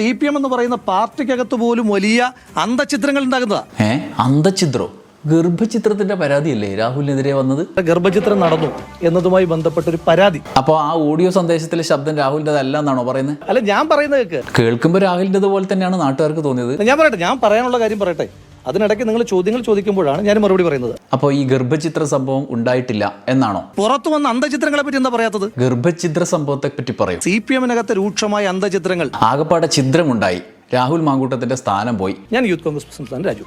C P M എന്ന് പറയുന്ന പാർട്ടിക്കകത്ത് പോലും വലിയ അന്തചിത്രങ്ങൾ ഉണ്ടാകുന്നതാ ഏ? അന്തഛിദ്രോ ഗർഭചിത്രത്തിന്റെ പരാതിയല്ലേ രാഹുലിനെതിരെ വന്നത്? ഗർഭചിത്രം നടന്നു എന്നതുമായി ബന്ധപ്പെട്ട ഒരു പരാതി. അപ്പോൾ ആ ഓഡിയോ സന്ദേശത്തിലെ ശബ്ദം രാഹുലിന്റെതല്ല എന്നാണോ പറയുന്നത്? അല്ല ഞാൻ പറയുന്നത് കേക്ക്. കേൾക്കുമ്പോൾ രാഹുലിന്റെത് പോലെ തന്നെയാണ് നാട്ടുകാർക്ക് തോന്നിയത്. ഞാൻ പറയട്ടെ ഞാൻ പറയാനുള്ള കാര്യം പറയട്ടെ. അതിനിടയ്ക്ക് നിങ്ങൾ ചോദ്യങ്ങൾ ചോദിക്കുമ്പോഴാണ് ഞാൻ മറുപടി പറയുന്നത്. അപ്പോൾ ഈ ഗർഭചിത്ര സംഭവം ഉണ്ടായിട്ടില്ല എന്നാണോ? പുറത്തു വന്ന അന്ധചിത്രങ്ങളെ പറ്റി എന്താ പറയാത്തത്? ഗർഭചിത്ര സംഭവത്തെ പറ്റി പറയും. സി പി എമ്മിനകത്തെ രൂക്ഷമായ അന്ധചിത്രങ്ങൾ. ആകപ്പാടെ ഛിദ്രമുണ്ടായി. രാഹുൽ മാങ്കൂട്ടത്തിന്റെ സ്ഥാനം പോയി. ഞാൻ യൂത്ത് കോൺഗ്രസ് പ്രസിഡന്റ് രാജു.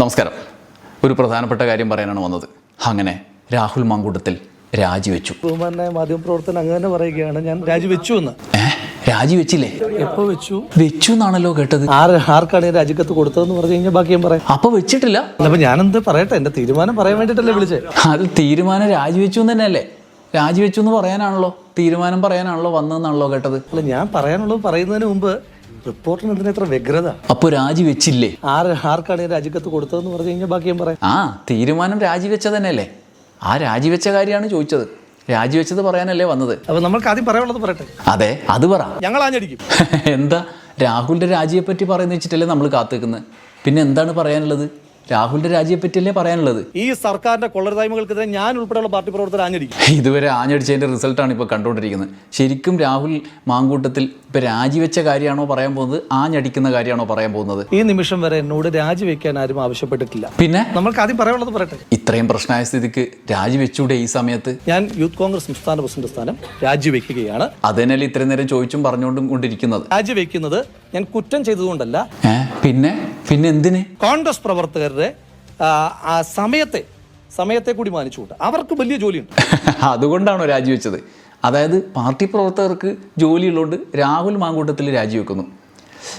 നമസ്കാരം. ഒരു പ്രധാനപ്പെട്ട കാര്യം പറയാനാണ് വന്നത്. അങ്ങനെ രാഹുൽ മാങ്കൂട്ടത്തിൽ രാജിവെച്ചു. ബഹുമാനായ മാധ്യമപ്രവർത്തനം അങ്ങനെ തന്നെ പറയുകയാണ്. ഞാൻ രാജിവെച്ചു എന്ന്. രാജിവെച്ചില്ലേ? എപ്പോ വെച്ചു? വെച്ചു എന്നാണല്ലോ കേട്ടത്. ആർക്കാണ് ഞാൻ രാജിക്കത്ത് കൊടുത്തതെന്ന് പറഞ്ഞു കഴിഞ്ഞാൽ ബാക്കി ഞാൻ പറയാം. അപ്പൊ വെച്ചിട്ടില്ല. അപ്പൊ ഞാനെന്ത് പറയട്ടെ? എന്റെ തീരുമാനം പറയാൻ വേണ്ടിട്ടല്ലേ വിളിച്ചേ. അത് തീരുമാനം രാജിവെച്ചു എന്ന് തന്നെയല്ലേ? രാജിവെച്ചു എന്ന് പറയാനാണല്ലോ. തീരുമാനം പറയാനാണല്ലോ വന്നതെന്നാണല്ലോ കേട്ടത്. അല്ല ഞാൻ പറയാനുള്ളത് പറയുന്നതിന് മുമ്പ് റിപ്പോർട്ടിന് എന്തിനാ ഇത്ര വ്യഗ്രത? അപ്പൊ രാജിവെച്ചില്ലേ? ആർക്കാണ് ഞാൻ രാജിക്കത്ത് കൊടുത്തതെന്ന് പറഞ്ഞു കഴിഞ്ഞാൽ ബാക്കി ഞാൻ പറയാം. ആ തീരുമാനം രാജിവെച്ച തന്നെയല്ലേ? ആ രാജിവെച്ച കാര്യമാണ് ചോദിച്ചത്. രാജിവെച്ചത് പറയാനല്ലേ വന്നത്? അപ്പോൾ നമ്മൾക്ക് ആദ്യം പറയാനുള്ളത് പറയട്ടെ? അതെ അത് പറ. ഞങ്ങൾ ആഞ്ഞടിക്കും. എന്താ? രാഹുലിന്റെ രാജിയെ പറ്റി പറയുന്ന വെച്ചിട്ടല്ലേ നമ്മൾ കാത്തുനിൽക്കുന്നത് പിന്നെ എന്താണ് പറയാനുള്ളത്? രാഹുലിന്റെ രാജിയെ പറ്റിയല്ലേ പറയാനുള്ളത്? ഈ സർക്കാരിന്റെ കൊള്ളരുതായ്മകൾക്കെതിരെ ഞാൻ ഉൾപ്പെടെയുള്ള പാർട്ടി പ്രവർത്തകർ ആഞ്ഞടിക്കും. ഇതുവരെ ആഞ്ഞടിച്ചതിന്റെ റിസൾട്ടാണ് ഇപ്പോൾ കണ്ടുകൊണ്ടിരിക്കുന്നത്. ശരിക്കും രാഹുൽ മാങ്കൂട്ടത്തിൽ ഇപ്പൊ രാജിവെച്ച കാര്യമാണോ പറയാൻ പോകുന്നത്? ആഞ്ഞടിക്കുന്ന കാര്യമാണോ പറയാൻ പോകുന്നത്? ഈ നിമിഷം വരെ എന്നോട് രാജിവെക്കാൻ ആരും ആവശ്യപ്പെട്ടിട്ടില്ല. പിന്നെ? നമ്മൾക്ക് ആദ്യം പറയാനുള്ളത് പറയട്ടെ. ഇത്രയും പ്രശ്നമായ സ്ഥിതിക്ക് രാജിവെച്ചൂടെ ഈ സമയത്ത്? ഞാൻ യൂത്ത് കോൺഗ്രസ് സംസ്ഥാന പ്രസിഡന്റ് സ്ഥാനം രാജിവെക്കുകയാണ്. അതിനല്ലേ ഇത്രയും നേരം ചോദിച്ചും പറഞ്ഞുകൊണ്ടും കൊണ്ടിരിക്കുന്നത്? രാജിവെക്കുന്നത് ഞാൻ കുറ്റം ചെയ്തതുകൊണ്ടല്ല. ഏ? പിന്നെ പിന്നെ എന്തിന്? കോൺഗ്രസ് പ്രവർത്തകരുടെ ആ, സമയത്തെ സമയത്തെ കൂടി മാനിച്ചുകൊണ്ട് അവർക്ക് വലിയ ജോലിയുണ്ട്. അതുകൊണ്ടാണോ രാജിവെച്ചത്. അതായത് പാർട്ടി പ്രവർത്തകർക്ക് ജോലിയുള്ളതുകൊണ്ട് രാഹുൽ മാങ്കൂട്ടത്തിൽ രാജിവെക്കുന്നു.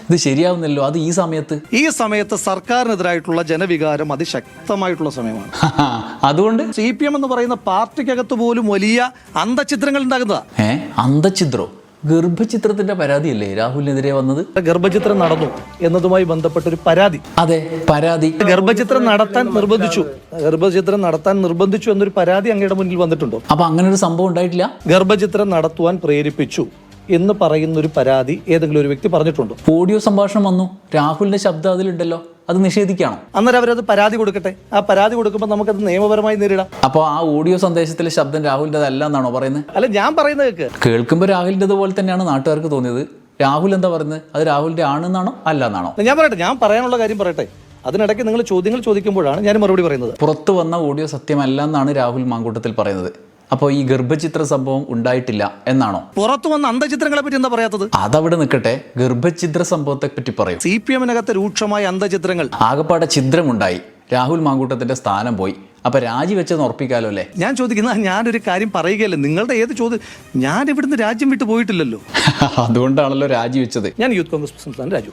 ഇത് ശരിയാവുന്നല്ലോ? അത് ഈ സമയത്ത്? ഈ സമയത്ത് സർക്കാരിനെതിരായിട്ടുള്ള ജനവികാരം അതിശക്തമായിട്ടുള്ള സമയമാണ്. അതുകൊണ്ട്? സി പി എം എന്ന് പറയുന്ന പാർട്ടിക്കകത്ത് പോലും വലിയ അന്തചിത്രങ്ങൾ ഉണ്ടാകുന്നതാ ഏഹ് അന്തഛിദ്രോ ഗർഭചിത്രത്തിന്റെ പരാതിയല്ലേ രാഹുലിനെതിരെ വന്നത്? ഗർഭചിത്രം നടന്നു എന്നതുമായി ബന്ധപ്പെട്ട ഒരു പരാതി. അതെ പരാതി. ഗർഭചിത്രം നടത്താൻ നിർബന്ധിച്ചു. ഗർഭചിത്രം നടത്താൻ നിർബന്ധിച്ചു എന്നൊരു പരാതി അങ്ങയുടെ മുന്നിൽ വന്നിട്ടുണ്ടോ? അപ്പൊ അങ്ങനെ ഒരു സംഭവം ഉണ്ടായിട്ടില്ല? ഗർഭചിത്രം നടത്തുവാൻ പ്രേരിപ്പിച്ചു എന്ന് പറയുന്ന ഒരു പരാതി ഏതെങ്കിലും ഒരു വ്യക്തി പറഞ്ഞിട്ടുണ്ടോ? ഓഡിയോ സംഭാഷണം വന്നു. രാഹുലിന്റെ ശബ്ദം അതിലുണ്ടല്ലോ. അത് നിഷേധിക്കണം. അന്നേരം അവരത് പരാതി കൊടുക്കട്ടെ. ആ പരാതി കൊടുക്കുമ്പോൾ നമുക്കത് നിയമപരമായി നേരിടാം. അപ്പോൾ ആ ഓഡിയോ സന്ദേശത്തിലെ ശബ്ദം രാഹുലിന്റെതല്ല എന്നാണോ പറയുന്നത്? അല്ല ഞാൻ പറയുന്നത് കേക്ക്. കേൾക്കുമ്പോൾ രാഹുലിന്റെ പോലെ തന്നെയാണ് നാട്ടുകാർക്ക് തോന്നിയത്. രാഹുൽ എന്താ പറയുന്നത്? അത് രാഹുലിന്റെ ആണെന്നാണോ അല്ല എന്നാണോ ഞാൻ പറയട്ടെ ഞാൻ പറയാനുള്ള കാര്യം പറയട്ടെ. അതിനിടയ്ക്ക് നിങ്ങൾ ചോദ്യങ്ങൾ ചോദിക്കുമ്പോഴാണ് ഞാൻ മറുപടി പറയുന്നത്. പുറത്തു വന്ന ഓഡിയോ സത്യമല്ല എന്നാണ് രാഹുൽ മാങ്കൂട്ടത്തിൽ പറയുന്നത്. അപ്പോൾ ഈ ഗർഭചിത്ര സംഭവം ഉണ്ടായിട്ടില്ല എന്നാണോ? പുറത്തു വന്ന അന്തചിത്രങ്ങളെ പറ്റി എന്താ പറയാത്തത്? അതവിടെ നിൽക്കട്ടെ ഗർഭചിത്ര സംഭവത്തെ പറ്റി പറയും. സി പി എമ്മിനകത്തെ രൂക്ഷമായ അന്തചിത്രങ്ങൾ ആകപ്പാടെ ഛിദ്രമുണ്ടായി. രാഹുൽ മാങ്കൂട്ടത്തിന്റെ സ്ഥാനം പോയി. അപ്പൊ രാജിവെച്ചെന്ന് ഉറപ്പിക്കാലോ അല്ലേ? ഞാൻ ചോദിക്കുന്ന ഞാനൊരു കാര്യം പറയുകയല്ലേ? നിങ്ങളുടെ ഏത് ചോദ്യം? ഞാൻ ഇവിടുന്ന് രാജ്യം വിട്ടു പോയിട്ടില്ലല്ലോ. അതുകൊണ്ടാണല്ലോ രാജിവെച്ചത്. ഞാൻ യൂത്ത് കോൺഗ്രസ് പ്രസിഡന്റ് രാജു.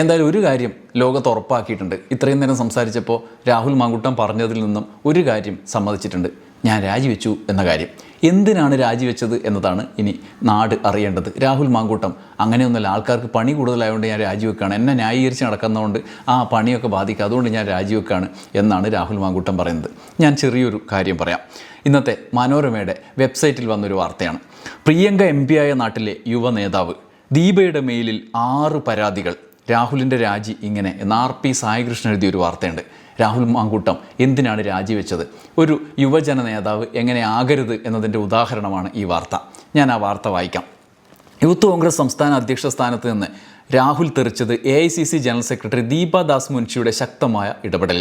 എന്തായാലും ഒരു കാര്യം ലോകത്ത് ഉറപ്പാക്കിയിട്ടുണ്ട്. ഇത്രയും നേരം സംസാരിച്ചപ്പോൾ രാഹുൽ മാങ്കുട്ടം പറഞ്ഞതിൽ നിന്നും ഒരു കാര്യം സമ്മതിച്ചിട്ടുണ്ട്. ഞാൻ രാജിവെച്ചു എന്ന കാര്യം. എന്തിനാണ് രാജിവെച്ചത് എന്നതാണ് ഇനി നാട് അറിയേണ്ടത്. രാഹുൽ മാങ്കൂട്ടം അങ്ങനെയൊന്നുമല്ല ആൾക്കാർക്ക് പണി കൂടുതലായതുകൊണ്ട് ഞാൻ രാജിവെക്കുകയാണ്. എന്നെ ന്യായീകരിച്ച് നടക്കുന്നതുകൊണ്ട് ആ പണിയൊക്കെ ബാധിക്കുക അതുകൊണ്ട് ഞാൻ രാജിവെക്കുകയാണ് എന്നാണ് രാഹുൽ മാങ്കൂട്ടം പറയുന്നത്. ഞാൻ ചെറിയൊരു കാര്യം പറയാം. ഇന്നത്തെ മനോരമയുടെ വെബ്സൈറ്റിൽ വന്നൊരു വാർത്തയാണ്. പ്രിയങ്ക എം ആയ നാട്ടിലെ യുവ നേതാവ് ദീപയുടെ മെയിലിൽ ആറ് പരാതികൾ. രാഹുലിന്റെ രാജി ഇങ്ങനെ എന്ന് ആർ പി സായികൃഷ്ണൻ എഴുതിയ ഒരു വാർത്തയുണ്ട്. രാഹുൽ മാങ്കൂട്ടം എന്തിനാണ് രാജിവെച്ചത് ഒരു യുവജന നേതാവ് എങ്ങനെ ആകരുത് എന്നതിന്റെ ഉദാഹരണമാണ് ഈ വാർത്ത. ഞാൻ ആ വാർത്ത വായിക്കാം. യൂത്ത് കോൺഗ്രസ് സംസ്ഥാന അധ്യക്ഷ സ്ഥാനത്ത് നിന്ന് Rahul തെറിച്ചത് A I C C general secretary Deepadas മുൻഷിയുടെ ശക്തമായ ഇടപെടൽ.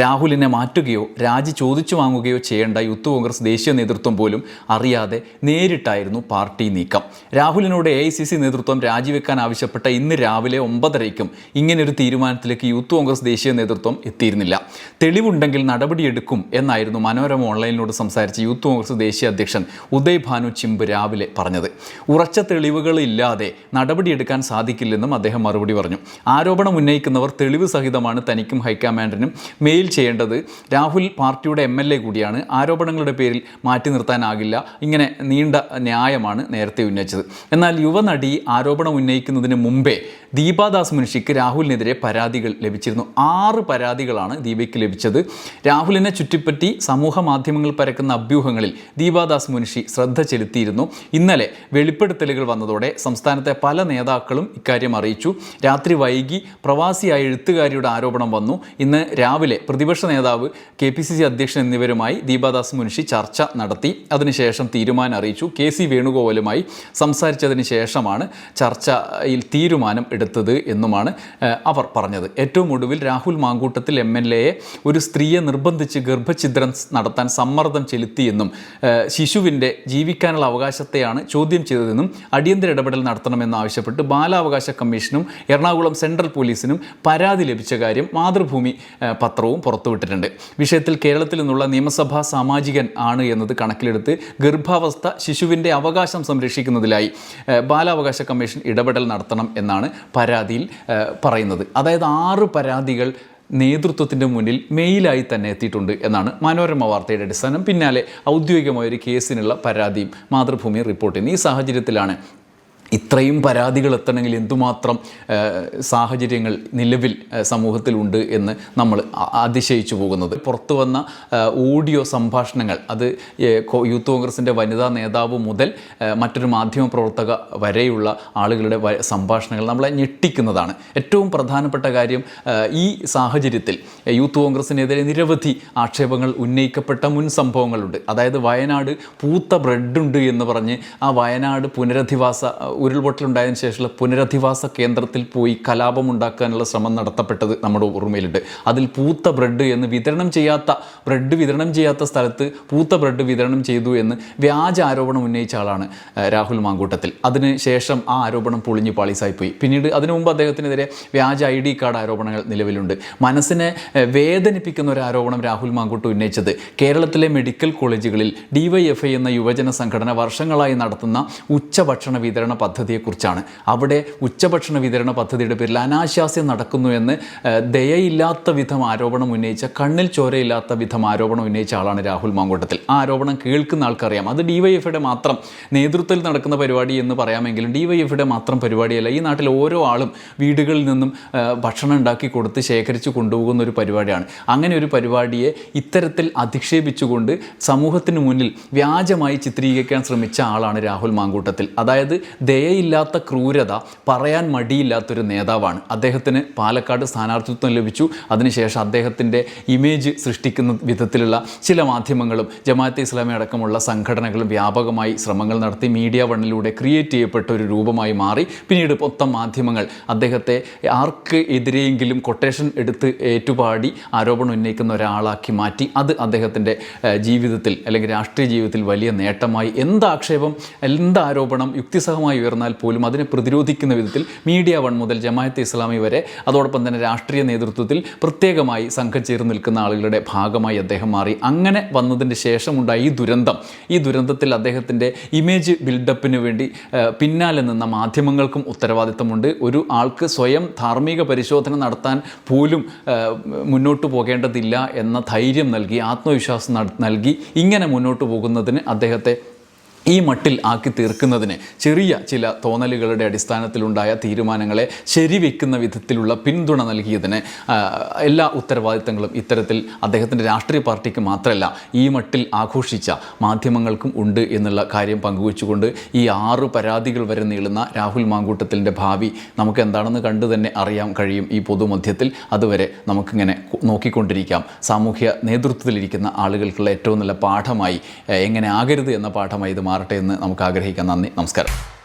രാഹുലിനെ മാറ്റുകയോ രാജി ചോദിച്ചു വാങ്ങുകയോ ചെയ്യേണ്ട യൂത്ത് കോൺഗ്രസ് ദേശീയ നേതൃത്വം പോലും അറിയാതെ നേരിട്ടായിരുന്നു പാർട്ടി നീക്കം. രാഹുലിനോട് എ ഐ സി സി നേതൃത്വം രാജിവെക്കാൻ ആവശ്യപ്പെട്ട ഇന്ന് രാവിലെ ഒമ്പതരയ്ക്കും ഇങ്ങനൊരു തീരുമാനത്തിലേക്ക് യൂത്ത് കോൺഗ്രസ് ദേശീയ നേതൃത്വം എത്തിയിരുന്നില്ല. തെളിവുണ്ടെങ്കിൽ നടപടിയെടുക്കും എന്നായിരുന്നു മനോരമ ഓൺലൈനിനോട് സംസാരിച്ച യൂത്ത് കോൺഗ്രസ് ദേശീയ അധ്യക്ഷൻ ഉദയ് ഭാനു ചിമ്പ് രാവിലെ പറഞ്ഞത്. ഉറച്ച തെളിവുകളില്ലാതെ നടപടിയെടുക്കാൻ സാധിക്കില്ലെന്നും അദ്ദേഹം മറുപടി പറഞ്ഞു. ആരോപണം ഉന്നയിക്കുന്നവർ തെളിവ് സഹിതമാണ് തനിക്കും ഹൈക്കമാൻഡിനും മെയിൽ ചെയ്യേണ്ടത്. രാഹുൽ പാർട്ടിയുടെ എം എൽ എ കൂടിയാണ്. ആരോപണങ്ങളുടെ പേരിൽ മാറ്റി നിർത്താനാകില്ല. ഇങ്ങനെ നീണ്ട ന്യായമാണ് നേരത്തെ ഉന്നയിച്ചത്. എന്നാൽ യുവനടി ആരോപണം ഉന്നയിക്കുന്നതിന് മുമ്പേ ദീപാദാസ് മുനിഷിക്ക് രാഹുലിനെതിരെ പരാതികൾ ലഭിച്ചിരുന്നു. ആറ് പരാതികളാണ് ദീപയ്ക്ക് ലഭിച്ചത്. രാഹുലിനെ ചുറ്റിപ്പറ്റി സമൂഹ മാധ്യമങ്ങൾ പരക്കുന്ന അഭ്യൂഹങ്ങളിൽ ദീപാദാസ് മുനിഷി ശ്രദ്ധ ചെലുത്തിയിരുന്നു. ഇന്നലെ വെളിപ്പെടുത്തലുകൾ വന്നതോടെ സംസ്ഥാനത്തെ പല നേതാക്കളും ഇക്കാര്യം അറിയിച്ചു. രാത്രി വൈകി പ്രവാസിയായ എഴുത്തുകാരിയുടെ ആരോപണം വന്നു. ഇന്ന് രാവിലെ പ്രതിപക്ഷ നേതാവ് കെ പി സി സി അധ്യക്ഷൻ എന്നിവരുമായി ദീപാദാസ് മുനിഷി ചർച്ച നടത്തി. അതിനുശേഷം തീരുമാനം അറിയിച്ചു. കെ സി വേണുഗോപാലുമായി സംസാരിച്ചതിന് ശേഷമാണ് ചർച്ചയിൽ തീരുമാനം എടുത്തത്. എന്നുമാണ് അവർ പറഞ്ഞത്. ഏറ്റവും ഒടുവിൽ രാഹുൽ മാങ്കൂട്ടത്തിൽ എം എൽ എയെ ഒരു സ്ത്രീയെ നിർബന്ധിച്ച് ഗർഭഛിദ്രം നടത്താൻ സമ്മർദ്ദം ചെലുത്തിയെന്നും ശിശുവിന്റെ ജീവിക്കാനുള്ള അവകാശത്തെയാണ് ചോദ്യം ചെയ്തതെന്നും അടിയന്തര ഇടപെടൽ നടത്തണമെന്ന് ആവശ്യപ്പെട്ട് ബാലാവകാശ കമ്മീഷനും എറണാകുളം സെൻട്രൽ പോലീസിനും പരാതി ലഭിച്ച കാര്യം മാതൃഭൂമി പത്രവും പുറത്തുവിട്ടിട്ടുണ്ട്. വിഷയത്തിൽ കേരളത്തിൽ നിന്നുള്ള നിയമസഭാ സാമാജികൻ ആണ് എന്നത് കണക്കിലെടുത്ത് ഗർഭാവസ്ഥ ശിശുവിന്റെ അവകാശം സംരക്ഷിക്കുന്നതിലായി ബാലാവകാശ കമ്മീഷൻ ഇടപെടൽ നടത്തണം എന്നാണ് പരാതിയിൽ പറയുന്നത്. അതായത് ആറ് പരാതികൾ നേതൃത്വത്തിന്റെ മുന്നിൽ മെയിലായി തന്നെ എത്തിയിട്ടുണ്ട് എന്നാണ് മനോരമ വാർത്തയുടെ അടിസ്ഥാനം. പിന്നാലെ ഔദ്യോഗികമായ ഒരു കേസിനുള്ള പരാതിയും മാതൃഭൂമി റിപ്പോർട്ട് ചെയ്യുന്നു ഈ സാഹചര്യത്തിലാണ് ഇത്രയും പരാതികൾ എത്തണമെങ്കിൽ എന്തുമാത്രം സാഹചര്യങ്ങൾ നിലവിൽ സമൂഹത്തിലുണ്ട് എന്ന് നമ്മൾ അതിശയിച്ചു പോകുന്നത്. പുറത്തു വന്ന ഓഡിയോ സംഭാഷണങ്ങൾ അത് യൂത്ത് കോൺഗ്രസിന്റെ വനിതാ നേതാവ് മുതൽ മറ്റൊരു മാധ്യമ പ്രവർത്തക വരെയുള്ള ആളുകളുടെ സംഭാഷണങ്ങൾ നമ്മളെ ഞെട്ടിക്കുന്നതാണ്. ഏറ്റവും പ്രധാനപ്പെട്ട കാര്യം ഈ സാഹചര്യത്തിൽ യൂത്ത് കോൺഗ്രസിനെതിരെ നിരവധി ആക്ഷേപങ്ങൾ ഉന്നയിക്കപ്പെട്ട മുൻ സംഭവങ്ങളുണ്ട്. അതായത് വയനാട് പൂത്ത ബ്രെഡുണ്ട് എന്ന് പറഞ്ഞ് ആ വയനാട് പുനരധിവാസ ഉരുൾപൊട്ടലുണ്ടായതിനു ശേഷമുള്ള പുനരധിവാസ കേന്ദ്രത്തിൽ പോയി കലാപം ഉണ്ടാക്കാനുള്ള ശ്രമം നടത്തപ്പെട്ടത് നമ്മുടെ ഓർമ്മയിലുണ്ട്. അതിൽ പൂത്ത ബ്രെഡ് എന്ന് വിതരണം ചെയ്യാത്ത ബ്രെഡ് വിതരണം ചെയ്യാത്ത സ്ഥലത്ത് പൂത്ത ബ്രെഡ് വിതരണം ചെയ്തു എന്ന് വ്യാജ ആരോപണം ഉന്നയിച്ച ആളാണ് രാഹുൽ മാങ്കൂട്ടത്തിൽ. അതിന് ശേഷം ആ ആരോപണം പൊളിഞ്ഞ് പാളീസായിപ്പോയി. പിന്നീട് അതിനു മുമ്പ് അദ്ദേഹത്തിനെതിരെ വ്യാജ ഐ ഡി കാർഡ് ആരോപണങ്ങൾ നിലവിലുണ്ട്. മനസ്സിനെ വേദനിപ്പിക്കുന്ന ഒരു ആരോപണം രാഹുൽ മാങ്കൂട്ട് ഉന്നയിച്ചത് കേരളത്തിലെ മെഡിക്കൽ കോളേജുകളിൽ ഡിവൈഎഫ്ഐ എന്ന യുവജന സംഘടന വർഷങ്ങളായി നടത്തുന്ന ഉച്ചഭക്ഷണ വിതരണ പദ്ധതിയെക്കുറിച്ചാണ്. അവിടെ ഉച്ചഭക്ഷണ വിതരണ പദ്ധതിയുടെ പേരിൽ അനാശാസ്യം നടക്കുന്നു എന്ന് ദയയില്ലാത്ത വിധം ആരോപണം ഉന്നയിച്ച കണ്ണിൽ ചോരയില്ലാത്ത വിധം ആരോപണം ഉന്നയിച്ച ആളാണ് രാഹുൽ മാങ്കോട്ടത്തിൽ. ആ ആരോപണം കേൾക്കുന്ന ആൾക്കറിയാം. അത് ഡിവൈഎഫിയുടെ മാത്രം നേതൃത്വത്തിൽ നടക്കുന്ന പരിപാടി എന്ന് പറയാമെങ്കിലും ഡിവൈഎഫിയുടെ മാത്രം പരിപാടിയല്ല. ഈ നാട്ടിൽ ഓരോ ആളും വീടുകളിൽ നിന്നും ഭക്ഷണം ഉണ്ടാക്കി കൊടുത്ത് ശേഖരിച്ച് കൊണ്ടുപോകുന്ന ഒരു പരിപാടിയാണ്. അങ്ങനെ ഒരു പരിപാടിയെ ഇത്തരത്തിൽ അധിക്ഷേപിച്ചുകൊണ്ട് സമൂഹത്തിന് മുന്നിൽ വ്യാജമായി ചിത്രീകരിക്കാൻ ശ്രമിച്ച ആളാണ് രാഹുൽ മാങ്കൂട്ടത്തിൽ. അതായത് ദയയില്ലാത്ത ക്രൂരത പറയാൻ മടിയില്ലാത്തൊരു നേതാവാണ്. അദ്ദേഹത്തിന് പാലക്കാട് സ്ഥാനാർത്ഥിത്വം ലഭിച്ചു. അതിനുശേഷം അദ്ദേഹത്തിന്റെ ഇമേജ് സൃഷ്ടിക്കുന്ന വിധത്തിലുള്ള ചില മാധ്യമങ്ങളും ജമാഅത്തെ ഇസ്ലാമി അടക്കമുള്ള സംഘടനകളും വ്യാപകമായി ശ്രമങ്ങൾ നടത്തി മീഡിയ വണ്ണിലൂടെ ക്രിയേറ്റ് ചെയ്യപ്പെട്ട ഒരു രൂപമായി മാറി. പിന്നീട് മൊത്തം മാധ്യമങ്ങൾ അദ്ദേഹത്തെ ആർക്ക് എതിരെയെങ്കിലും കൊട്ടേഷൻ എടുത്ത് ഏറ്റുപാടി ആരോപണം ഉന്നയിക്കുന്ന ഒരാളാക്കി മാറ്റി. അത് അദ്ദേഹത്തിന്റെ ജീവിതത്തിൽ അല്ലെങ്കിൽ രാഷ്ട്രീയ ജീവിതത്തിൽ വലിയ നേട്ടമായി. എന്ത് ആക്ഷേപം? എന്ത് ആരോപണം? യുക്തിസഹമായി ഉയർന്നാൽ പോലും അതിനെ പ്രതിരോധിക്കുന്ന വിധത്തിൽ മീഡിയ വൺ മുതൽ ജമായത്ത് ഇസ്ലാമി വരെ അതോടൊപ്പം തന്നെ രാഷ്ട്രീയ നേതൃത്വത്തിൽ പ്രത്യേകമായി സംഘം ചേർന്ന് നിൽക്കുന്ന ആളുകളുടെ ഭാഗമായി അദ്ദേഹം മാറി. അങ്ങനെ വന്നതിന് ശേഷമുണ്ടായ ഈ ദുരന്തം ഈ ദുരന്തത്തിൽ അദ്ദേഹത്തിന്റെ ഇമേജ് ബിൽഡപ്പിന് വേണ്ടി പിന്നാലെ നിന്ന മാധ്യമങ്ങൾക്കും ഉത്തരവാദിത്തമുണ്ട്. ഒരു ആൾക്ക് സ്വയം ധാർമ്മിക പരിശോധന നടത്താൻ പോലും മുന്നോട്ട് പോകേണ്ടതില്ല എന്ന ധൈര്യം നൽകി ആത്മവിശ്വാസം നൽകി ഇങ്ങനെ മുന്നോട്ട് പോകുന്നതിന് അദ്ദേഹത്തെ ഈ മട്ടിൽ ആക്കി തീർക്കുന്നതിന് ചെറിയ ചില തോന്നലുകളുടെ അടിസ്ഥാനത്തിലുണ്ടായ തീരുമാനങ്ങളെ ശരിവെക്കുന്ന വിധത്തിലുള്ള പിന്തുണ നൽകിയതിന് എല്ലാ ഉത്തരവാദിത്തങ്ങളും ഇത്തരത്തിൽ അദ്ദേഹത്തിന്റെ രാഷ്ട്രീയ പാർട്ടിക്ക് മാത്രമല്ല ഈ മട്ടിൽ ആഘോഷിച്ച മാധ്യമങ്ങൾക്കും ഉണ്ട് എന്നുള്ള കാര്യം പങ്കുവച്ചുകൊണ്ട് ഈ ആറു പരാതികൾ വരെ നീളുന്ന രാഹുൽ മാങ്കൂട്ടത്തിന്റെ ഭാവി നമുക്ക് എന്താണെന്ന് കണ്ടു തന്നെ അറിയാൻ കഴിയും ഈ പൊതുമധ്യത്തിൽ. അതുവരെ നമുക്കിങ്ങനെ നോക്കിക്കൊണ്ടിരിക്കാം. സാമൂഹ്യ നേതൃത്വത്തിലിരിക്കുന്ന ആളുകൾക്കുള്ള ഏറ്റവും നല്ല പാഠമായി എങ്ങനെ ആകരുത് എന്ന പാഠമായി ഇത് മാറട്ടെ എന്ന് നമുക്ക് ആഗ്രഹിക്കാം. നന്ദി. നമസ്കാരം.